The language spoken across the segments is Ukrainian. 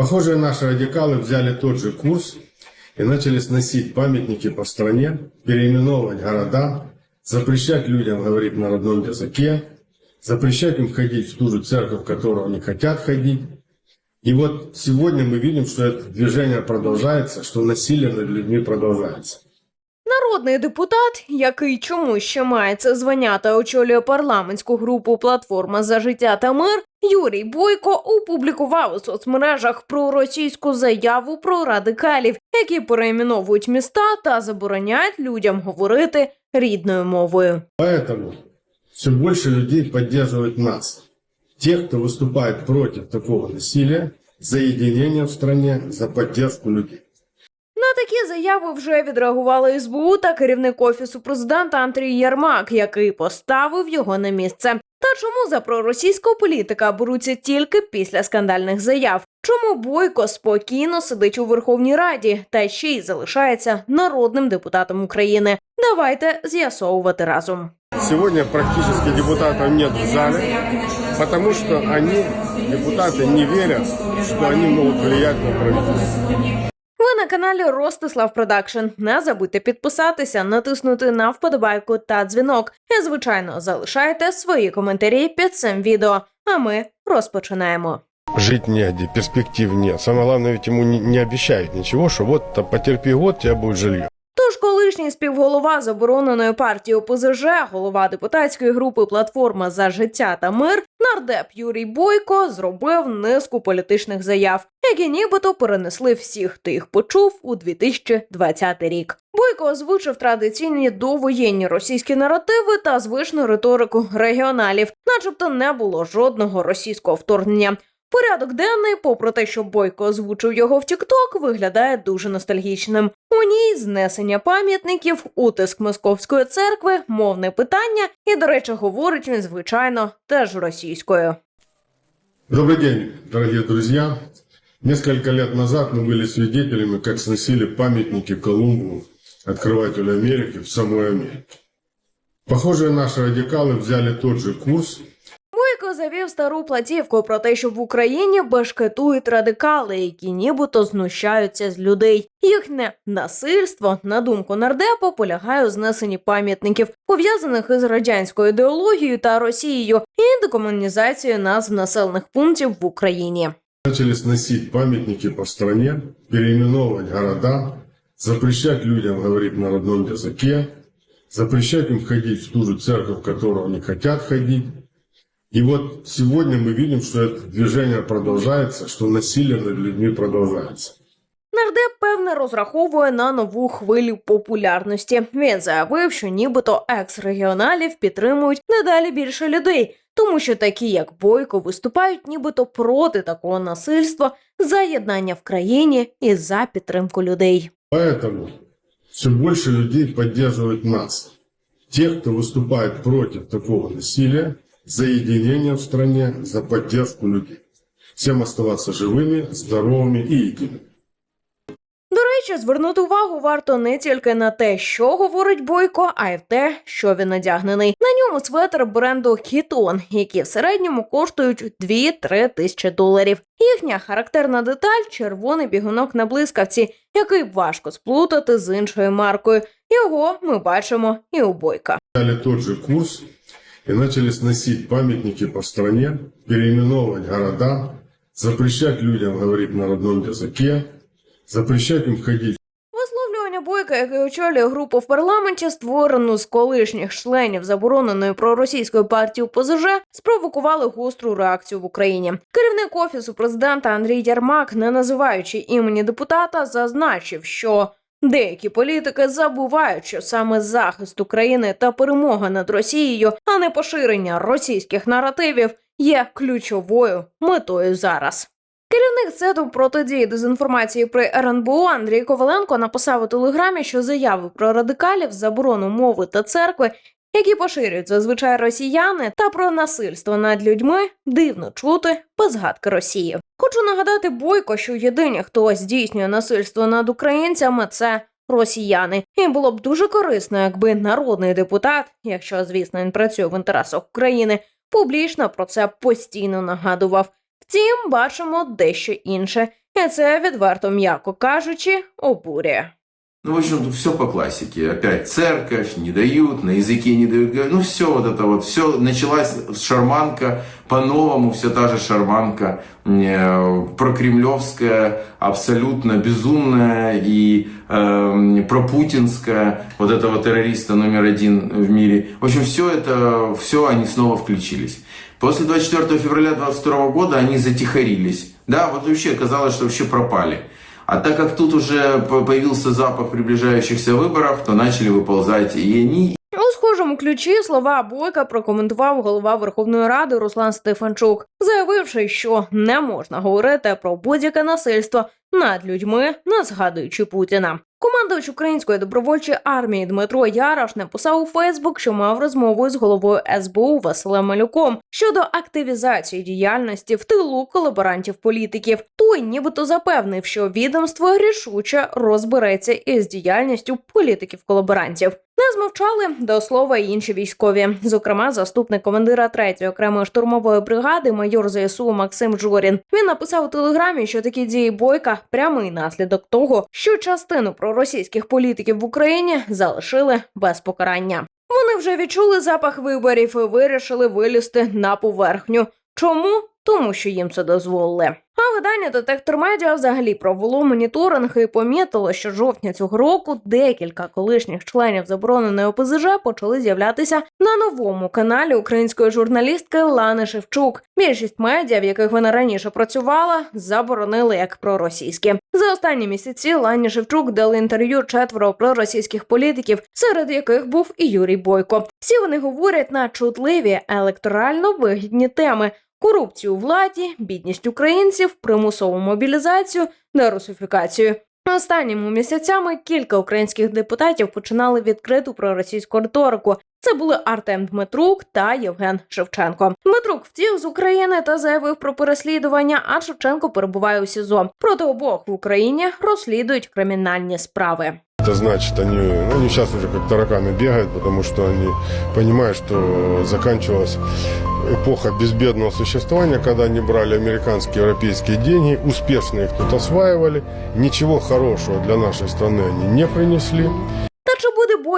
Похоже, наши радикалы взяли тот же курс и начали сносить памятники по стране, переименовывать города, запрещать людям говорить на родном языке, запрещать им ходить в ту же церковь, в которую они хотят ходить. И вот сегодня мы видим, что это движение продолжается, что насилие над людьми продолжается. Народний депутат, який чомусь ще має це звання та очолює парламентську групу Платформа за життя та мир, Юрій Бойко опублікував у соцмережах про російську заяву про радикалів, які перейменовують міста та забороняють людям говорити рідною мовою. Поэтому все больше людей поддерживают нас. Тех, кто выступает против такого насилия, за единение в стране, за поддержку людей. На такі заяви вже відреагували СБУ та керівник офісу президента Андрій Ярмак, який поставив його на місце. Та чому за проросійського політика беруться тільки після скандальних заяв? Чому Бойко спокійно сидить у Верховній Раді та ще й залишається народним депутатом України? Давайте з'ясовувати разом. Сегодня практически депутатов нет в зале, потому что они, депутаты, не верят, что они могут влиять на правительство. Ви на каналі Ростислав Продакшн. Не забудьте підписатися, натиснути на вподобайку та дзвінок. І, звичайно, залишайте свої коментарі під цим відео. А ми розпочинаємо. Жить негде, перспектив нет. Самое главное, ведь ему не, не обещают ничего, что вот там, потерпи год, Я тебя будет жилье. Тож колишній співголова забороненої партії ОПЗЖ, голова депутатської групи Платформа за життя та мир, нардеп Юрій Бойко зробив низку політичних заяв, які нібито перенесли всіх, хто їх почув у 2020 рік. Бойко озвучив традиційні довоєнні російські наративи та звичну риторику регіоналів, начебто не було жодного російського вторгнення. Порядок денний, попри те, що Бойко озвучив його в Тікток, виглядає дуже ностальгічним. У ній знесення пам'ятників, утиск московської церкви, мовне питання, і, до речі, говорить він, звичайно, теж російською. Добрый день, дорогие друзья. Несколько лет назад мы были свидетелями, как сносили памятники Колумбу, открывателю Америки, в самой Америке. Похоже, наши радикалы взяли тот же курс Бойко завів стару платівку про те, що в Україні бешкетують радикали, які нібито знущаються з людей. Їхнє насильство, на думку нардепа, полягає у знесенні пам'ятників, пов'язаних із радянською ідеологією та Росією, і декомунізацією назв населених пунктів в Україні. Начали сносить памятники по стране, переименовывать города, запрещать людям говорить на родном языке, запрещать им ходить в ту же церковь, в которую они хотят ходить. И вот сегодня мы видим, что это движение продолжается, что насилие над людьми продолжается. Нардеп, певне, розраховує на нову хвилю популярності. Він заявив, що нібито екс-регіоналів підтримують недалі більше людей, тому що такі, як Бойко, виступають нібито проти такого насильства, за єднання в країні і за підтримку людей. Поэтому все больше людей поддерживают нас. Тех, кто выступает против такого насилия, за единение в стране, за поддержку людей. Всем оставаться живыми, здоровыми и едиными. До речі, звернути увагу варто не тільки на те, що говорить Бойко, а й в те, що він одягнений. На ньому светр бренду Хітон, які в середньому коштують 2-3 тисячі доларів. Їхня характерна деталь червоний бігунок на блискавці, який важко сплутати з іншою маркою. Його ми бачимо і у Бойка. Взяли тот же курс и начали сносить памятники по стране, переименовывать города, запрещать людям говорить на родном языке, запрещать им ходить Висловлювання Бойка, який очолює групу в парламенті, створену з колишніх членів забороненої проросійської партії ОПЗЖ, спровокували гостру реакцію в Україні. Керівник офісу президента Андрій Ярмак, не називаючи імені депутата, зазначив, що деякі політики забувають, що саме захист України та перемога над Росією, а не поширення російських наративів, є ключовою метою зараз. Керівник центру протидії дезінформації при РНБО Андрій Коваленко написав у телеграмі, що заяви про радикалів, заборону мови та церкви, які поширюють зазвичай росіяни, та про насильство над людьми дивно чути без згадки Росії. Хочу нагадати Бойко, що єдині, хто здійснює насильство над українцями, це росіяни. І було б дуже корисно, якби народний депутат, якщо звісно він працює в інтересах України, публічно про це постійно нагадував. Втім, бачимо дещо інше. і це відверто м'яко кажучи, обурює. Ну, в общем, тут все по классике. Опять церковь, не дают, на языке не дают. говорить. Ну, все вот это вот, все началась шарманка, по-новому все та же шарманка, э, прокремлевская, абсолютно безумная и э, пропутинская, вот этого террориста номер один в мире. В общем, все это, все они снова включились. После 24 февраля 22 года они затихарились. Да, вот вообще казалось, что вообще пропали. А так как тут уже по- появился запах приближающихся выборов, то начали выползать и они, схожому ключі слова Бойка прокоментував голова Верховної Ради Руслан Стефанчук, заявивши, що не можна говорити про будь-яке насильство над людьми, не згадуючи Путіна. Командувач української добровольчої армії Дмитро Ярош написав у Фейсбук, що мав розмову з головою СБУ Василем Малюком щодо активізації діяльності в тилу колаборантів політиків. Той нібито запевнив, що відомство рішуче розбереться із діяльністю політиків-колаборантів. Не змовчали до слова й інші військові, зокрема, заступник командира 3-ї окремої штурмової бригади, майор ЗСУ Максим Жорін. Він написав у телеграмі, що такі дії бойка прямий наслідок того, що частину проросійських політиків в Україні залишили без покарання. Вони вже відчули запах виборів і вирішили вилізти на поверхню. Чому? Тому що їм це дозволили. А видання Детектор Медіа взагалі провело моніторинг і помітило, що жовтня цього року декілька колишніх членів забороненої ОПЗЖ почали з'являтися на новому каналі української журналістки Лани Шевчук. Більшість медіа, в яких вона раніше працювала, заборонили як проросійські. За останні місяці Лані Шевчук дали інтерв'ю четверо проросійських політиків, серед яких був і Юрій Бойко. Всі вони говорять на чутливі електорально вигідні теми корупцію владі, бідність українців, примусову мобілізацію, дерусифікацію. Останніми місяцями кілька українських депутатів починали відкриту проросійську риторику. Це були Артем Дмитрук та Євген Шевченко. Дмитрук втік з України та заявив про переслідування, а Шевченко перебуває у СІЗО. Проти обох в Україні розслідують кримінальні справи. Это значит, они, ну, они сейчас уже как тараканы бегают, потому что они понимают, что заканчивалась эпоха безбедного существования, когда они брали американские, европейские деньги, успешно их тут осваивали, ничего хорошего для нашей страны они не принесли.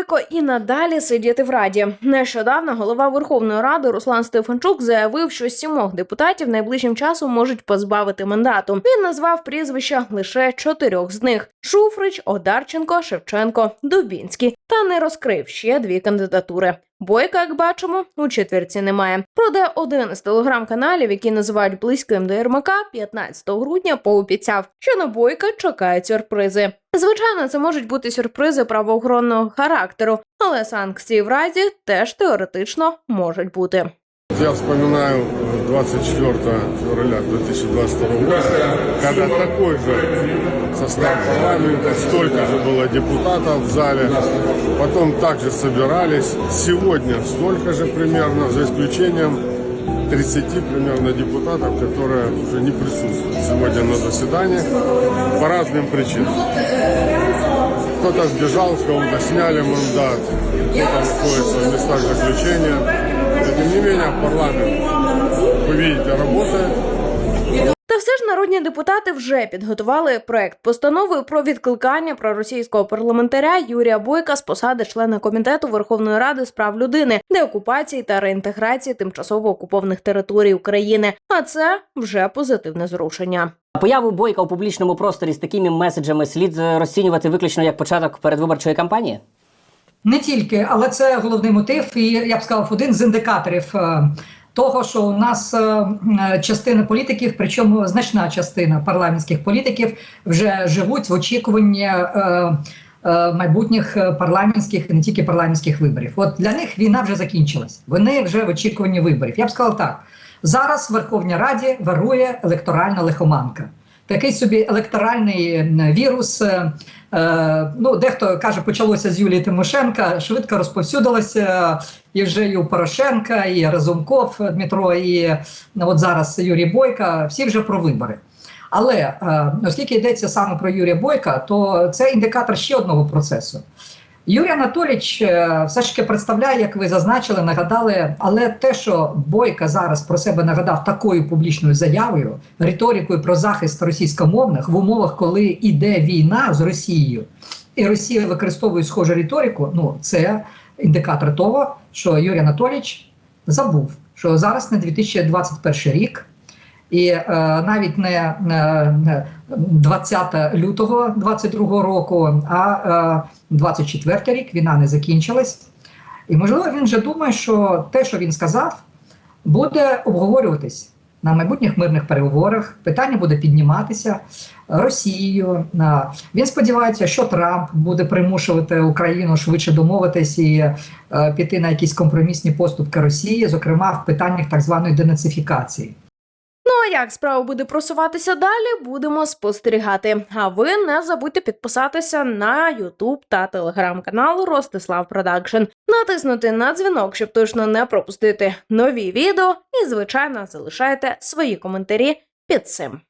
Бойко і надалі сидіти в раді? Нещодавно голова Верховної Ради Руслан Стефанчук заявив, що сімох депутатів найближчим часом можуть позбавити мандату. Він назвав прізвища лише чотирьох з них: Шуфрич, Одарченко, Шевченко, Дубінський, та не розкрив ще дві кандидатури. Бойка, як бачимо, у четвірці немає. Проте один з телеграм-каналів, які називають близьким до Єрмака, 15 грудня пообіцяв, що на бойка чекають сюрпризи. Звичайно, це можуть бути сюрпризи правоохоронного характеру, але санкції в Раді теж теоретично можуть бути. Я вспоминаю 24 февраля 2022 года, когда такой же состав парламента, столько же было депутатов в зале, потом также собирались. Сегодня столько же примерно, за исключением 30 примерно депутатов, которые уже не присутствуют сегодня на заседании по разным причинам. Кто-то сбежал, с кого-то сняли мандат, кто-то находится в местах заключения. Тем не менее, парламент, вы видите, работает. Народні депутати вже підготували проект постанови про відкликання проросійського парламентаря Юрія Бойка з посади члена комітету Верховної Ради з прав людини, деокупації та реінтеграції тимчасово окупованих територій України. А це вже позитивне зрушення. Появу бойка у публічному просторі з такими меседжами слід розцінювати виключно як початок передвиборчої кампанії. Не тільки, але це головний мотив, і я б сказав, один з індикаторів е, того, що у нас е, е, частина політиків, причому значна частина парламентських політиків, вже живуть в очікуванні. е, Майбутніх парламентських і не тільки парламентських виборів. От для них війна вже закінчилась. Вони вже в очікуванні виборів. Я б сказав так: зараз в Верховній Раді вирує електоральна лихоманка. Такий собі електоральний вірус. Е, ну, дехто каже, почалося з Юлії Тимошенка, швидко розповсюдилося і вже і у Порошенка, і Разумков Дмитро, і ну, от зараз Юрій Бойка, всі вже про вибори. Але е, оскільки йдеться саме про Юрія Бойка, то це індикатор ще одного процесу. Юрій Анатолійович е, все ж таки представляє, як ви зазначили, нагадали, але те, що Бойка зараз про себе нагадав такою публічною заявою, риторикою про захист російськомовних в умовах, коли іде війна з Росією, і Росія використовує схожу риторику, ну це індикатор того, що Юрій Анатолійович забув, що зараз не 2021 рік. І е, навіть не е, 20 лютого 22 року, а е, 24 рік війна не закінчилась. І можливо він вже думає, що те, що він сказав, буде обговорюватись на майбутніх мирних переговорах. Питання буде підніматися Росією. Е, Він сподівається, що Трамп буде примушувати Україну швидше домовитись і е, піти на якісь компромісні поступки Росії, зокрема в питаннях так званої денацифікації. А як справа буде просуватися далі, будемо спостерігати. А ви не забудьте підписатися на YouTube та телеграм-канал Ростислав Продакшн, натиснути на дзвінок, щоб точно не пропустити нові відео, і звичайно залишайте свої коментарі під цим.